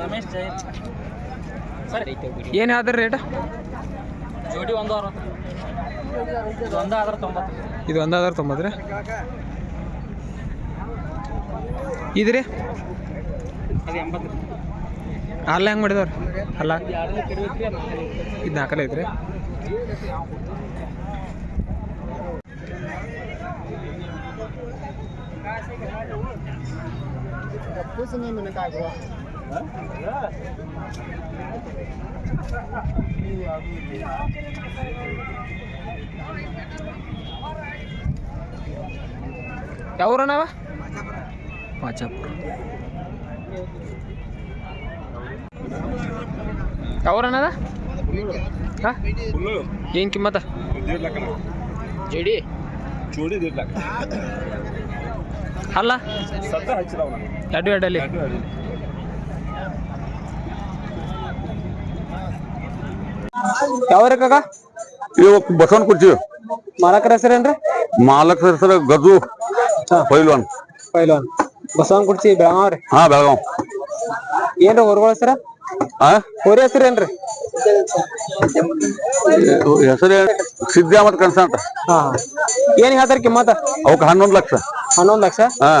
ರಮೇಶ್ ಜೈ sir. ಏನು ಹೇಳ್ದ್ರಿ rate ಜೋಡಿ ಒಂದು ಅರವತ್ತು. ಇದು ಒಂದು ಆದ್ರೆ ತೊಂಬತ್ತು ರೀ ಇದು ಅಲ್ಲ ಹೆಂಗೆ ಮಾಡಿದವ್ರಿ? ಅಲ್ಲ. ಇದು ನಾಲ್ಕಲ್ಲ ಐತ್ರಿ. ಯಾವ ನಾವ ಮಾಚಾಪುರ ಯಾವ್ರನದ ಹಾಂ? ಏನು ಕಿಮ್ಮತ್ತ? ಜಡಿ? ಜೋಡಿ ದೇಡ್ ಲಾಖ ಅಲ್ಲ? ಸದ್ದ ಹಚ್ಚಿದವ ಎರಡು ಎರಡಲ್ಲಿ ಯಾವ ಕಾಕ? ಇವು ಬಸವನ ಕುರ್ಚಿ. ಮಾಲಕರ ಹೆಸರೇನ್ರಿ ಮಾಲಕ್ ಸರ್ ಗಜು ಪೈಲ್ವಾನ್. ಪೈಲ್ವಾನ್. ಬಸವನ್ ಕುಡ್ಸಿ ಬೆಳಗಾವ್ ರೀ ಹಾ ಬೆಳಗಾವ್. ಏನ್ರಿ ಹೊರಗಳ ಹೆಸರ? ಹಾ ಹೋರಿ ಹೆಸರೇನ್ರಿ ಹೆಸರು ಸಿದ್ಧ ಮತ್ ಕನ್ಸ ಅಂತ. ಹಾ. ಹಾ ಏನ್ ಹೇಳ್ತಾರ ಕಿಮ್ಮತ್ತ ಅವಕ್ಕೆ ಹನ್ನೊಂದು ಲಕ್ಷ. ಹನ್ನೊಂದ್ ಲಕ್ಷ? ಹಾ.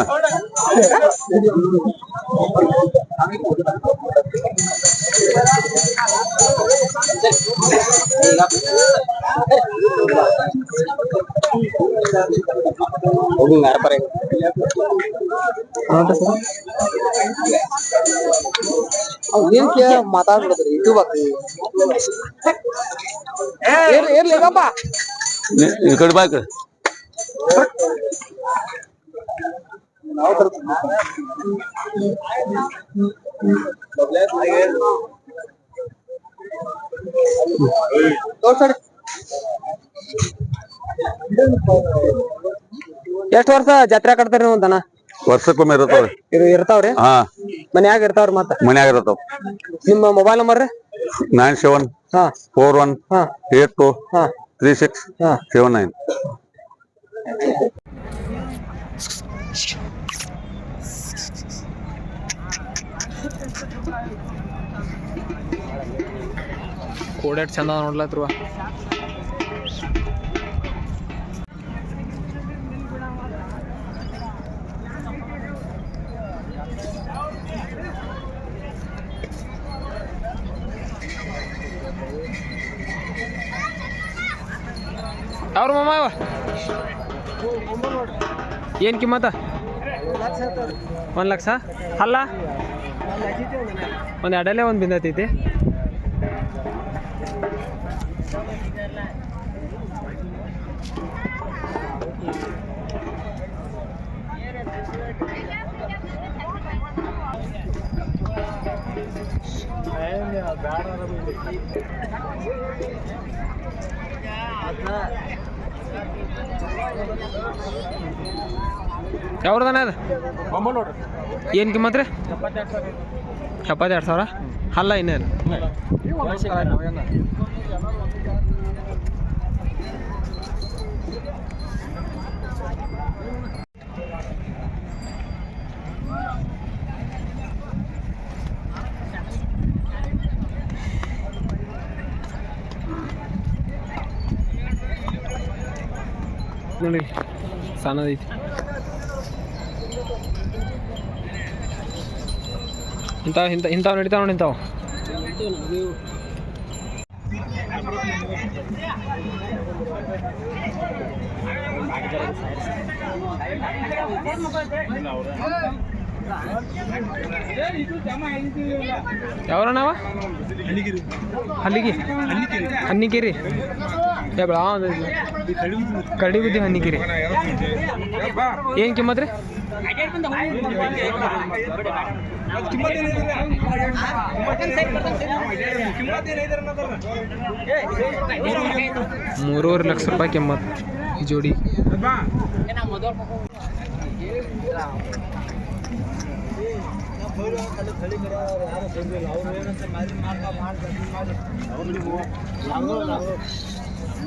ಮಾತಾಡ್ಬಿಡ್ರಿ ಯೂಟ್ಯೂಬ್ ಇರ್ಲಿಗಪ್ಪ ನೀ- ಈ ಕಡೆ ಬಾ ಕಡೆ ಎಷ್ಟ್ ವರ್ಷ ಜಾತ್ರೆ ಕಟ್ತಾರ ನೀವು ದನ ವರ್ಷಕ್ಕೊಮ್ಮೆ ಇರತ್ತವ್ರಿ ಇರು ಇರ್ತಾವ್ರಿ? ಹಾ. ಮನ್ಯಾಗ ಇರ್ತಾವ್ರಿ ಮತ್ತ? ಮನ್ಯಾಗ ಇರ್ತಾವ ನಿಮ್ಮ ಮೊಬೈಲ್ ನಂಬರ್ ರೀ? ನೈನ್ ಸೆವೆನ್ ಹಾ. ಫೋರ್ ಒನ್ ಹಾ. ಏಟ್ ಟು ಹಾ. ತ್ರೀ ಸಿಕ್ಸ್ ಹಾ. Seven nine. ಕೂಡ ಚಂದ ನೋಡ್ಲತ್ರುವ ಅವ್ರ ಮಾಮ ಇವ ಏನು ಕಿಮ್ಮತ್ತ? ಒಂದು ಲಕ್ಷ? ಅಲ್ಲ? ಒಂದು ಎಡಲೆ ಒಂದು ಬಿಂದತೈತಿ. ಯಾವ್ರದನ ಅದು? ಏನು ಕಿಮ್ಮತ್ ರೀ? ಎಪ್ಪತ್ತೆರಡು ಸಾವಿರ. ಅಲ್ಲ ಇನ್ನೇನು? ನೋಡಿ. ಸಣ್ಣದೈತಿ. ಇಂಥವು ಇಂಥ ಇಂಥವು ನಡೀತಾವ ನೋಡಿ ಇಂಥವು. ಯಾವ ಹಲ್ಲಿಗಿರಿ ಹಲ್ಲಿಗಿ ಹನ್ನಿಕೇರಿ ಬೆಳ ಕರಡಿ ಬುದ್ಧಿ ಹನ್ನಿಕೇರಿ ಏನು ಕಿಮ್ಮತ್ ರೀ? ಮೂರುವರೆ ಲಕ್ಷ ರೂಪಾಯಿ ಕಿಮ್ಮತ್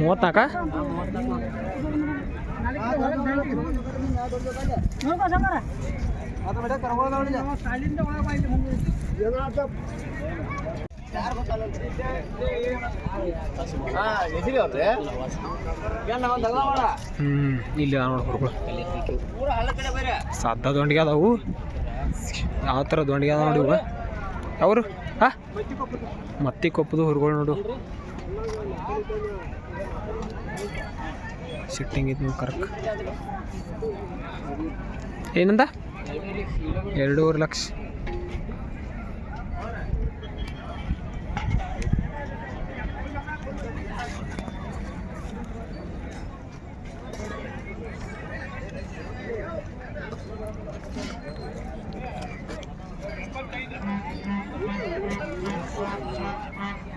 ಮೂವತ್ನಾಲ್ಕ? ಹ್ಮ್, ಇಲ್ಲಿ ಸದ್ದ ದೊಂಡಿಗೆ ಅದಾವು. ಯಾವ ಥರ ದೊಂಡಿಗೆ ಅದಾವ ನೋಡಿ ಅವರು ಹಾ ಮತ್ತಿ ಕೊಪ್ಪದು ಹುರುಗಳು ನೋಡು. ಸಿಟ್ಟಿಂಗ್ ಇತ್ತು ಕರ್ಕ್ ಕರಕ್ ಏನಂದ? ಎರಡೂವರೆ ಲಕ್ಷ.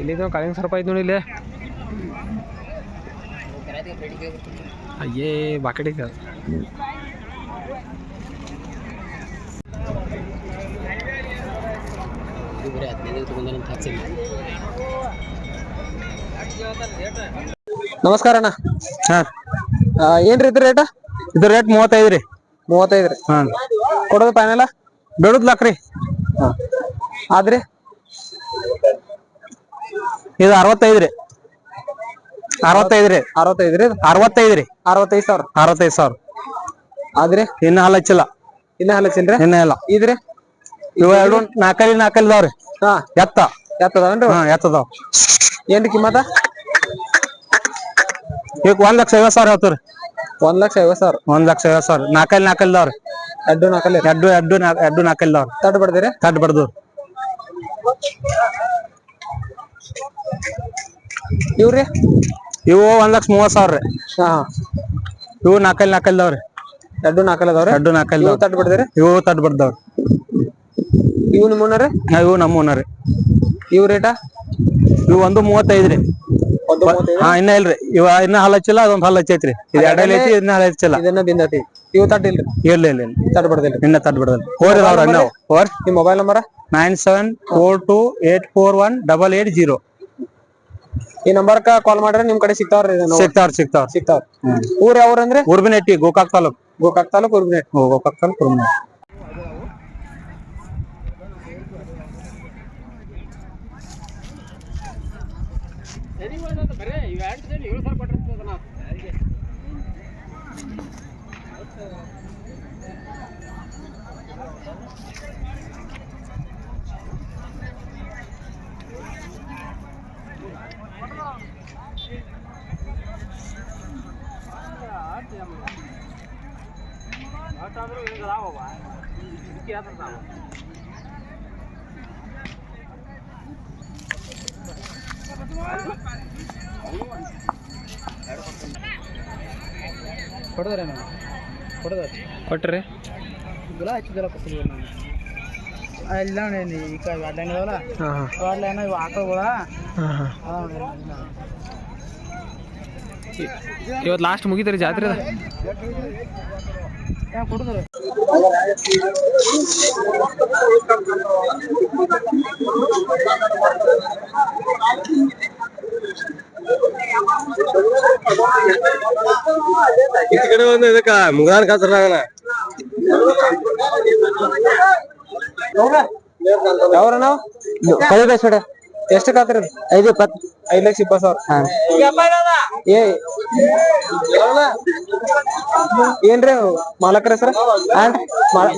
ಇಲ್ಲಿದ್ದು ಕಾಳಿಂಗ್ ಸರ್ಪ ಐತೆ ನೋಡಿ ಇಲ್ಲಿ ಅಯ್ಯೇ ಬಾಕಡಿ ಅದು ಬರೀ ಹದಿನೈದು ತಗೊಂಡಂತ ಹಾಕ್ಸಿಲ್ಲ. ನಮಸ್ಕಾರ ಅಣ್ಣ. ಹಾಂ. ಏನ್ರಿ ಇದ್ರ ರೇಟ್ ಇದ್ರ ರೇಟ್ ಮೂವತ್ತೈದು ರೀ. ಮೂವತ್ತೈದು ರೀ. ಹಾಂ. ಕೊಡೋದು ಫೈನಲ್ ಬೆಳದ್ ಲಾಕ್ ರೀ. ಆದ್ರಿ? ಇದು ಅರವತ್ತೈದು ರೀ. ಅರವತ್ತೈದು ರೀ. ಅರವತ್ತೈದು ರೀ ಅರವತ್ತೈದು ರೀ. ಅರವತ್ತೈದು ಸಾವಿರ. ಅರವತ್ತೈದು ಸಾವಿರ. ಆದ್ರಿ? ಇನ್ನ ಹಾಲ್ ಹಚ್ಚಿಲ್ಲ. ಇನ್ನ ರೀ ಇನ್ನ ಇಲ್ಲ. ಇದ್ರಿ? ಇವ ಎರಡು ನಾಲ್ಕಲ್ಲಿ ನಾಲ್ಕಲ್ಲಿ ಇದಾವ್ರಿ ಹಾ. ಎತ್ತ. ಎತ್ತದನ್ರಿ ಹಾ ಎತ್ತದಾವ್. ಏನ್ರಿ ಕಿಮ್ಮತ್ತ ಈಗ ಒಂದ್ ಲಕ್ಷ ಐವತ್ ಸಾವಿರ ಹೇಳ್ತೀರಿ ಒಂದ್ ಲಕ್ಷ ಐವತ್ ಸಾವಿರ. ಒಂದ್ ಲಕ್ಷ ಐವತ್ ಸಾವಿರ. ನಾಲ್ಕಲ್ಲಿ ನಾಲ್ಕಲ್ಲಿ ಇದಾವ್ರಿ ಅಡ್ಡು ನಾಲ್ಕಲ್ಲಿ ಎಡ್ಡು ಎಡ್ಡು ನಾ- ಎಡ್ಡು ನಾಲ್ಕಲ್ಲಿ ಇದಾವ್ರಿ ತಡ್ ಬಡ್ದಿರಿ. ತಡ್ ಬಡ್ದು ಇವ್ರಿ? ಇವು ಒಂದ್ ಲಕ್ಷ ಮೂವತ್ ಸಾವಿರ ರೀ. ಹಾ. ಇವು ನಾಲ್ಕಲ್ಲಿ ನಾಲ್ಕಲ್ಲಿ ಇದಾವ್ರಿ ಅಡ್ಡು ನಾಲ್ಕಲ್ಲಿ ಅದಾವ್ರಿ? ಎಡ್ಡು ನಾಲ್ಕಲ್ಲಿ ಇವು ಇದಾವ್ರಿ ತಡ್ ಬಡ್ದಿರಿ? ಇವು ತಡ್ ಬಡ್ದವ್ರಿ. ಇವು ನಿಮ್ಮನ್ರಿ ಇವು ನಮ್ಮ ಓನರ್ ಇವ್ ರೇಟ ಇವು ಒಂದು ಮೂವತ್ತೈದು ರೀ. ಹಾ ಇನ್ನ ಇಲ್ರಿ. ಇವ ಇನ್ನ ಹಲ್ ಹಚ್ಚಿಲ್ಲ ಅದೊಂದ್ ಹಲ್ ಹಚ್ಚೈತ್ರಿ. ಇದು ಎರಡಲ್ಲಿ ಐತಿ ಇನ್ನ ಹಲ್ ಹಚ್ಚಿಲ್ಲ. ಇದನ್ನ ಬಿಂದತಿ. ಇವು ಇಲ್ರಿ? ಇಲ್ಲ ಇಲ್ಲ ಇಲ್ಲ. ತಡ್ ಬಡ್ದಿಲ್ರಿ. ಇನ್ನ ತಟ್ ಬಿಡದಿಲ್ಲ ಹೋರಿ ಇನ್ನ ಹೋರ್. ನಿಮ್ mobile number nine seven four two eight four one double eight zero. ಈ ನಂಬರ್ಕ ಕಾಲ್ ಮಾಡ್ರೆ ನಿಮ್ ಕಡೆ ಸಿಗ್ತಾವ್ರಿ ಸಿಗ್ತಾವ್ರ ಸಿಗ್ತಾವ್ರ. ಸಿಗ್ತಾವ್ರ. ಊರ್ ಯಾವ್ರಂದ್ರೆ ಉರ್ಬಿನೆಟ್ಟಿ ಗೋಕಾಕ್ ತಾಲೂಕ್. ಗೋಕಾಕ್ ತಾಲೂಕ್ ಊರ್ಬಿನಟ್ಟಿ ಗೋಕಾಕ್ ತಾಲೂಕ್ ಉರ್ಬಿನಟ್ಟಿ. ಬರೇ ಇವು ಎಂಟು ಜನ ಏಳು ಸಾವಿರ ಕೊಟ್ಟಿರ್ತದ ನಾವು ಆಟ ಆದರೂ ಈಗ ಲಾಭವ ಇದಕ್ಕೆ ಯಾವ ಕೊಡದ್ರೆ ಕೊಡದ್ರೆ ಕೊಟ್ರಿ? ಗುಲ ನಾನು ಇಲ್ಲ ನೋಡಿ ಈ ಕಡೆ ವಾಡ್ಲೈನ್ ಇದಾವಲ್ಲ? ಹಾಂ ಹಾಂ. ವಾಡ್ಲೈನ್ ಇವು. ಇವತ್ತು ಲಾಸ್ಟ್ ಮುಗಿದ್ರಿ ಜಾತ್ರೆ? ಕೊಡುದ್ರು ಈ ಕಡೆ ಒಂದು ಇದಕ್ಕ ಮುಗಾನ ಕಾಸರಾಗಣ ಯಾವ್ರ ನಾವು ಎಷ್ಟು ಕಾತ್ರ ಐದು ಇಪ್ಪತ್ತು. ಐದು ಲಕ್ಷ ಇಪ್ಪತ್ತು ಸಾವಿರ. ಏ ಏನ್ರಿ ಮಾಲಕರ ಹೆಸರು?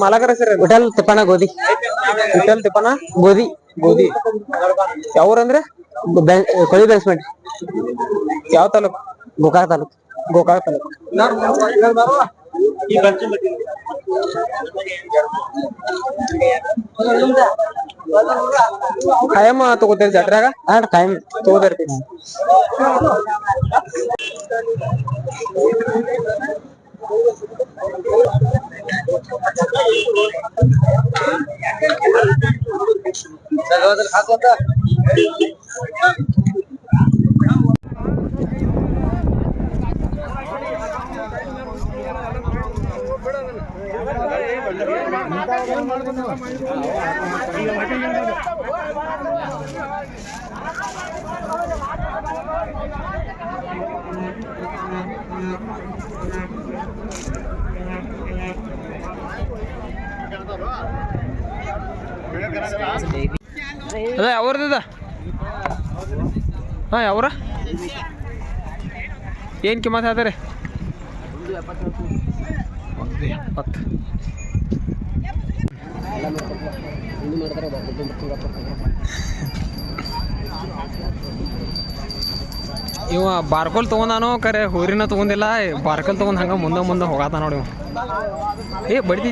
ಮಾಲಕರ ಹೆಸರು ವಿಠಲ್ ತಿಪ್ಪಣ ಗೋಧಿ. ವಿಠಲ್ ತಿಪ್ಪಣ ಗೋಧಿ. ಗೋಧಿ. ಯಾವ್ರಂದ್ರೆ ಕೊಳಿ ಬೇಸ್ಮೆಂಟ್ ಯಾವ ತಾಲೂಕು? ಗೋಕಾಕ್ ತಾಲೂಕು. ಗೋಕಾಕ್ ತಾಲೂಕು ಕಾಯಂ ತಗೋತೀರಿ ಜಾತ್ರ್ಯಾಗ ಹಾ ಕಾಯಂ ತಗೋದಿರ್ತೀವಿ ಅದ ಯಾವ್ರದ ಹಾಂ ಅವರ ಏನು ಕಿಮ್ಮತ್ ಹೇಳ್ತಾರೆ ಒಂದು ಎಪ್ಪತ್ತು. ಇವ ಬಾರ್ಕೋಲ್ ತೊಗೊಂಡಾನು ಕರೆ ಹೋರಿನ ತೊಗೊಂಡಿಲ್ಲ. ಬಾರ್ಕೋಲ್ ತೊಗೊಂಡು ಹಂಗೆ ಮುಂದೆ ಮುಂದೆ ಹೋಗಾತ ನೋಡಿ ಇವ. ಏ ಬಡ್ದಿ.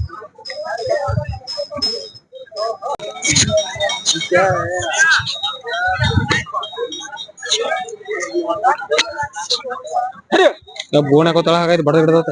ಹೊಡ್ಕೊಂಡು ಬಾರ ಅವ. ಸ್ವಲ್ಪ ಮಾತಾ ಮಾತಾಡಕ್ ನೋಡ ಏನು ಹೇಳ್ತಾರೆ ಕಿಮ್ಮತ್ ಗೊಂಜಾಳ ಸಿಕ್ಕಿ ಕೊಡ್ರಿ ಕಲ್ಲ ಬೋಣ ಹಾಕೋತಾಳ ಹಾಗಾಯ್ತು ಬಡ್ದು ಬಿಡ್ದತ್ತ